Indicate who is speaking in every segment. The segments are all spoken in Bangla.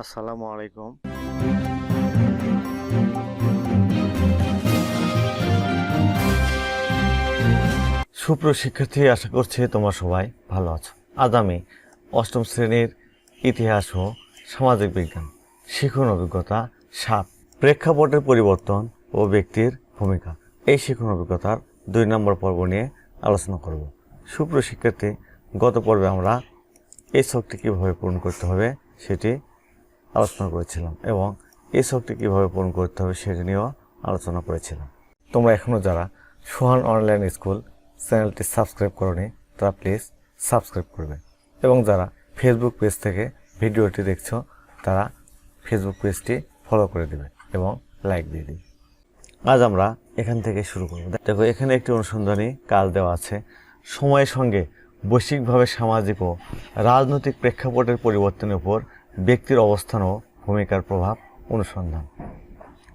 Speaker 1: আসসালামু আলাইকুম। সুপ্রিয় শিক্ষার্থী, আশা করছি তোমরা সবাই ভালো আছো। আজ আমি অষ্টম শ্রেণির ইতিহাস ও সামাজিক বিজ্ঞান শিখন অভিজ্ঞতা সাত প্রেক্ষাপটের পরিবর্তন ও ব্যক্তির ভূমিকা। এই শিখন অভিজ্ঞতার দুই নম্বর পর্ব নিয়ে আলোচনা করব। সুপ্রিয় শিক্ষার্থী, গত পর্বে আমরা এই শক্তি কীভাবে পূরণ করতে হবে সেটি আলোচনা করেছিলাম এবং এই শক্তি কীভাবে পূরণ করতে হবে সেটি নিয়েও আলোচনা করেছিলাম। তোমরা এখনও যারা সোহান অনলাইন স্কুল চ্যানেলটি সাবস্ক্রাইব করনি, তারা প্লিজ সাবস্ক্রাইব করবে। এবং যারা ফেসবুক পেজ থেকে ভিডিওটি দেখছ, তারা ফেসবুক পেজটি ফলো করে দেবে এবং লাইক দিয়ে দিবে। আজ আমরা এখান থেকে শুরু করব। দেখো, এখানে একটি অনুসন্ধানী কাজ দেওয়া আছে। সময়ের সঙ্গে বৈশ্বিকভাবে সামাজিক ও রাজনৈতিক প্রেক্ষাপটের পরিবর্তনের উপর ব্যক্তির অবস্থান ও ভূমিকার প্রভাব অনুসন্ধান।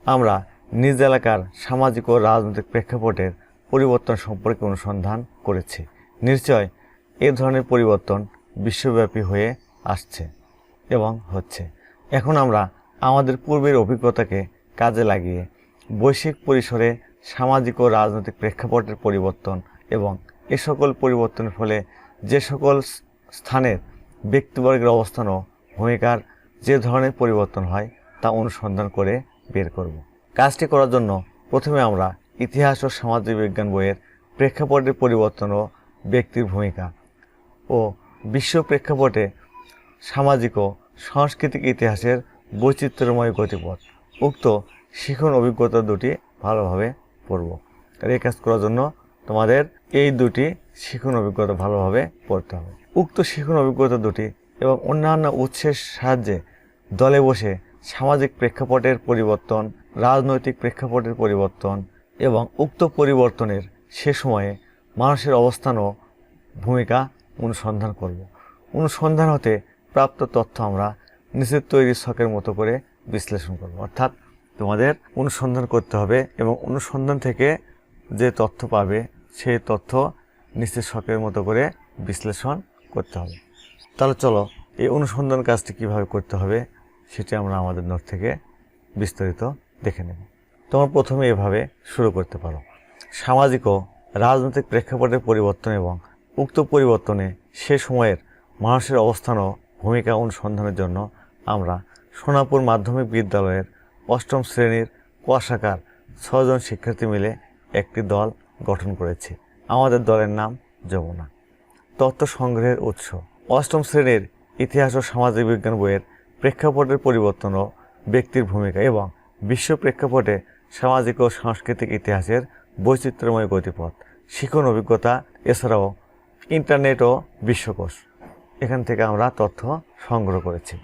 Speaker 1: আমরা নিজ এলাকার সামাজিক ও রাজনৈতিক প্রেক্ষাপটের পরিবর্তন সম্পর্কে অনুসন্ধান করেছি। নিশ্চয় এ ধরনের পরিবর্তন বিশ্বব্যাপী হয়ে আসছে এবং হচ্ছে। এখন আমরা আমাদের পূর্বের অভিজ্ঞতাকে কাজে লাগিয়ে বৈশ্বিক পরিসরে সামাজিক ও রাজনৈতিক প্রেক্ষাপটের পরিবর্তন এবং এ সকল পরিবর্তনের ফলে যে সকল স্থানের ব্যক্তিবর্গের অবস্থান ও ভূমিকার যে ধরনের পরিবর্তন হয়, তা অনুসন্ধান করে বের করব। কাজটি করার জন্য প্রথমে আমরা ইতিহাস ও সামাজিক বিজ্ঞান বইয়ের প্রেক্ষাপটের পরিবর্তন ও ব্যক্তির ভূমিকা ও বিশ্ব প্রেক্ষাপটে সামাজিক ও সাংস্কৃতিক ইতিহাসের বৈচিত্র্যময় গতিপথ। উক্ত শিখন অভিজ্ঞতা দুটি ভালোভাবে পড়ব। আর এই কাজ করার জন্য তোমাদের এই দুটি শিখন অভিজ্ঞতা ভালোভাবে পড়তে হবে। উক্ত শিখন অভিজ্ঞতা দুটি এবং অন্যান্য উৎসের সাহায্যে দলে বসে সামাজিক প্রেক্ষাপটের পরিবর্তন, রাজনৈতিক প্রেক্ষাপটের পরিবর্তন এবং উক্ত পরিবর্তনের সে সময়ে মানুষের অবস্থান ও ভূমিকা অনুসন্ধান করব। অনুসন্ধান হতে প্রাপ্ত তথ্য আমরা নিচের তৈরি ছকের মতো করে বিশ্লেষণ করব। অর্থাৎ তোমাদের অনুসন্ধান করতে হবে এবং অনুসন্ধান থেকে যে তথ্য পাবে, সেই তথ্য নিচের ছকের মতো করে বিশ্লেষণ করতে হবে। তাহলে চলো, এই অনুসন্ধান কাজটি কীভাবে করতে হবে সেটি আমরা আমাদের নোট থেকে বিস্তারিত দেখে নেব। তোমরা প্রথমে এভাবে শুরু করতে পারো। সামাজিক ও রাজনৈতিক প্রেক্ষাপটের পরিবর্তন এবং উক্ত পরিবর্তনে সে সময়ের মানুষের অবস্থান ও ভূমিকা অনুসন্ধানের জন্য আমরা সোনাপুর মাধ্যমিক বিদ্যালয়ের অষ্টম শ্রেণির কোয়াশাকার ছজন শিক্ষার্থী মিলে একটি দল গঠন করেছি। আমাদের দলের নাম যমুনা। তথ্য সংগ্রহের উৎস। অষ্টম শ্রেণির ইতিহাস ও সামাজিক বিজ্ঞান বইয়ের প্রেক্ষাপটের পরিবর্তন ও ব্যক্তির ভূমিকা এবং বিশ্ব প্রেক্ষাপটে সামাজিক ও সাংস্কৃতিক ইতিহাসের বৈচিত্র্যময় গতিপথ, শিখন অভিজ্ঞতা, এছাড়াও ইন্টারনেট ও বিশ্বকোষ। এখান থেকে আমরা তথ্য সংগ্রহ করেছি।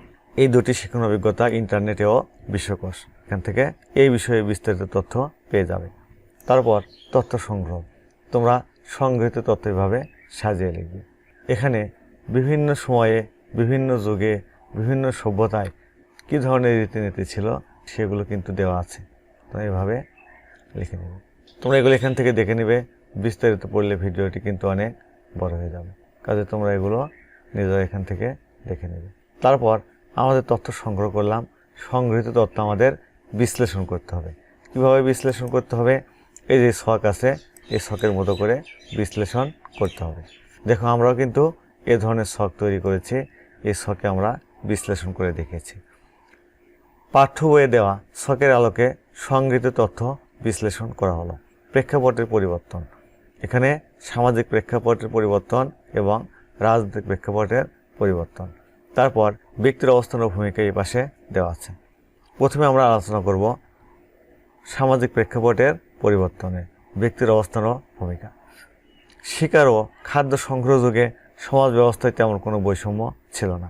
Speaker 1: এই দুটি শিখন অভিজ্ঞতা, ইন্টারনেটে ও বিশ্বকোষ, এখান থেকে এই বিষয়ে বিস্তারিত তথ্য পেয়ে যাবে। তারপর তথ্য সংগ্রহ। তোমরা সংগৃহীত তথ্য এভাবে সাজিয়ে লিখবে। এখানে বিভিন্ন সময়ে, বিভিন্ন যুগে, বিভিন্ন সভ্যতায় কী ধরনের রীতিনীতি ছিল সেগুলো কিন্তু দেওয়া আছে। তোমরা এভাবে লিখে নেবে। তোমরা এগুলো এখান থেকে দেখে নেবে, বিস্তারিত পড়লে ভিডিওটি কিন্তু অনেক বড় হয়ে যাবে। কাজে তোমরা এগুলো নিজেরা এখান থেকে দেখে নেবে। তারপর আমাদের তথ্য সংগ্রহ করলাম। সংগৃহীত তথ্য আমাদের বিশ্লেষণ করতে হবে। কীভাবে বিশ্লেষণ করতে হবে? এই যে শখ আছে, এই শখের মতো করে বিশ্লেষণ করতে হবে। দেখো আমরাও কিন্তু এ ধরনের ছক তৈরি করেছে। এই ছকে আমরা বিশ্লেষণ করে দেখেছি। পাঠ্য বইয়ে দেওয়া ছকের আলোকে সংগৃহীত তথ্য বিশ্লেষণ করা হলো। প্রেক্ষাপটের পরিবর্তন। এখানে সামাজিক প্রেক্ষাপটের পরিবর্তন এবং রাজনৈতিক প্রেক্ষাপটের পরিবর্তন। তারপর ব্যক্তির অবস্থান ও ভূমিকা এই পাশে দেওয়া আছে। প্রথমে আমরা আলোচনা করব সামাজিক প্রেক্ষাপটের পরিবর্তনে ব্যক্তির অবস্থান ও ভূমিকা। শিকার ও খাদ্য সংগ্রহ যুগে সমাজ ব্যবস্থায় তেমন কোনো বৈষম্য ছিল না।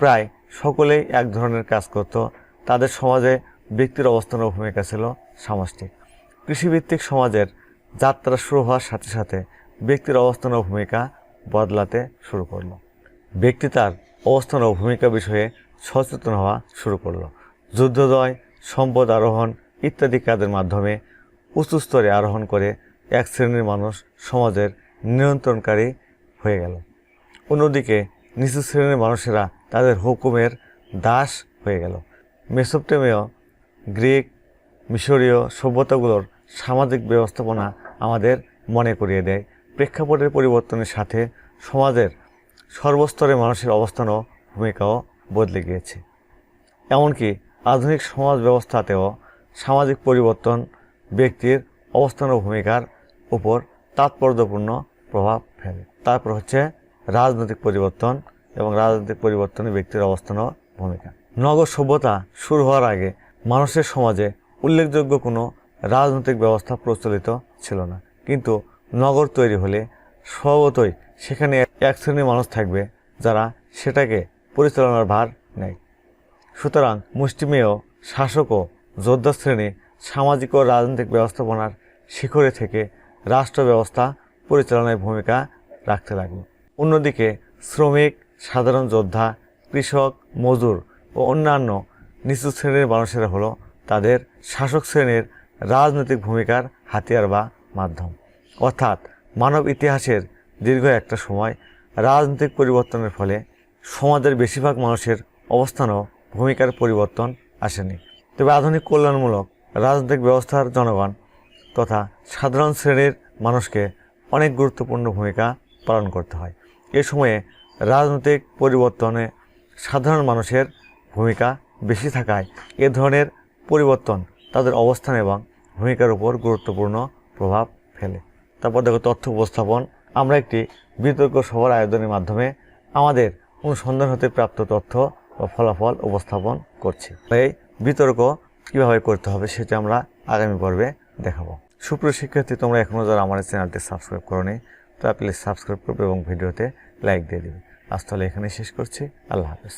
Speaker 1: প্রায় সকলেই এক ধরনের কাজ করত। তাদের সমাজে ব্যক্তির অবস্থান ও ভূমিকা ছিল সামষ্টিক কৃষিভিত্তিক সমাজের যাত্রা শুরু হওয়ার সাথে সাথে ব্যক্তির অবস্থান ভূমিকা বদলাতে শুরু করল। ব্যক্তি তার অবস্থান ও ভূমিকা বিষয়ে সচেতন হওয়া শুরু করল। যুদ্ধদয় সম্পদ আরোহণ ইত্যাদি কাজের মাধ্যমে উঁচু স্তরে আরোহণ করে এক শ্রেণির মানুষ সমাজের নিয়ন্ত্রণকারী হয়ে গেল। অন্যদিকে, নিচু শ্রেণির মানুষেরা তাদের হুকুমের দাস হয়ে গেল। মেসোপটেমীয়, গ্রিক, মিশরীয় সভ্যতাগুলোর সামাজিক ব্যবস্থাপনা আমাদের মনে করিয়ে দেয়। প্রেক্ষাপটের পরিবর্তনের সাথে সমাজের সর্বস্তরে মানুষের অবস্থানও ভূমিকাও বদলে গিয়েছে। এমনকি আধুনিক সমাজ ব্যবস্থাতেও সামাজিক পরিবর্তন ব্যক্তির অবস্থান ও ভূমিকার উপর তাৎপর্যপূর্ণ প্রভাব ফেলে। তারপর হচ্ছে রাজনৈতিক পরিবর্তন এবং রাজনৈতিক পরিবর্তনে ব্যক্তির অবস্থান ও ভূমিকা। নগর সভ্যতা শুরু হওয়ার আগে মানুষের সমাজে উল্লেখযোগ্য কোনো রাজনৈতিক ব্যবস্থা প্রচলিত ছিল না। কিন্তু নগর তৈরি হলে স্বভাবতই সেখানে এক শ্রেণির মানুষ থাকবে যারা সেটাকে পরিচালনার ভার নেয়। সুতরাং মুষ্টিমেয়, শাসক ও যোদ্ধা শ্রেণি সামাজিক ও রাজনৈতিক ব্যবস্থাপনার শিখরে থেকে রাষ্ট্র ব্যবস্থা পরিচালনায় ভূমিকা রাখতে লাগল। অন্যদিকে শ্রমিক, সাধারণ যোদ্ধা, কৃষক মজুর ও অন্যান্য নিচু শ্রেণির মানুষেরা হলো তাদের শাসক শ্রেণির রাজনৈতিক ভূমিকার হাতিয়ার বা মাধ্যম। অর্থাৎ মানব ইতিহাসের দীর্ঘ একটা সময় রাজনৈতিক পরিবর্তনের ফলে সমাজের বেশিরভাগ মানুষের অবস্থান ও ভূমিকার পরিবর্তন আসেনি। তবে আধুনিক কল্যাণমূলক রাজনৈতিক ব্যবস্থার জনগণ তথা সাধারণ শ্রেণির মানুষকে অনেক গুরুত্বপূর্ণ ভূমিকা পালন করতে হয়। সময়ে রাজনৈতিক পরিবর্তনে সাধারণ মানুষের ভূমিকা বেশি থাকায় এ ধরনের পরিবর্তন তাদের অবস্থান এবং ভূমিকার উপর গুরুত্বপূর্ণ প্রভাব ফেলে। তারপর দেখো তথ্য উপস্থাপন। আমরা একটি বিতর্ক সভার আয়োজনের মাধ্যমে আমাদের অনুসন্ধান হতে প্রাপ্ত তথ্য বা ফলাফল উপস্থাপন করছি। এই বিতর্ক কীভাবে করতে হবে সেটা আমরা আগামী পর্বে দেখাবো। সুপ্রিয় শিক্ষার্থী, তোমরা এখনও যারা আমার চ্যানেলটি সাবস্ক্রাইব করোনি তারা প্লিজ সাবস্ক্রাইব করবে এবং ভিডিওতে লাইক দিয়ে দেবে। আজ তাহলে এখানে শেষ করছি। আল্লাহ হাফেজ।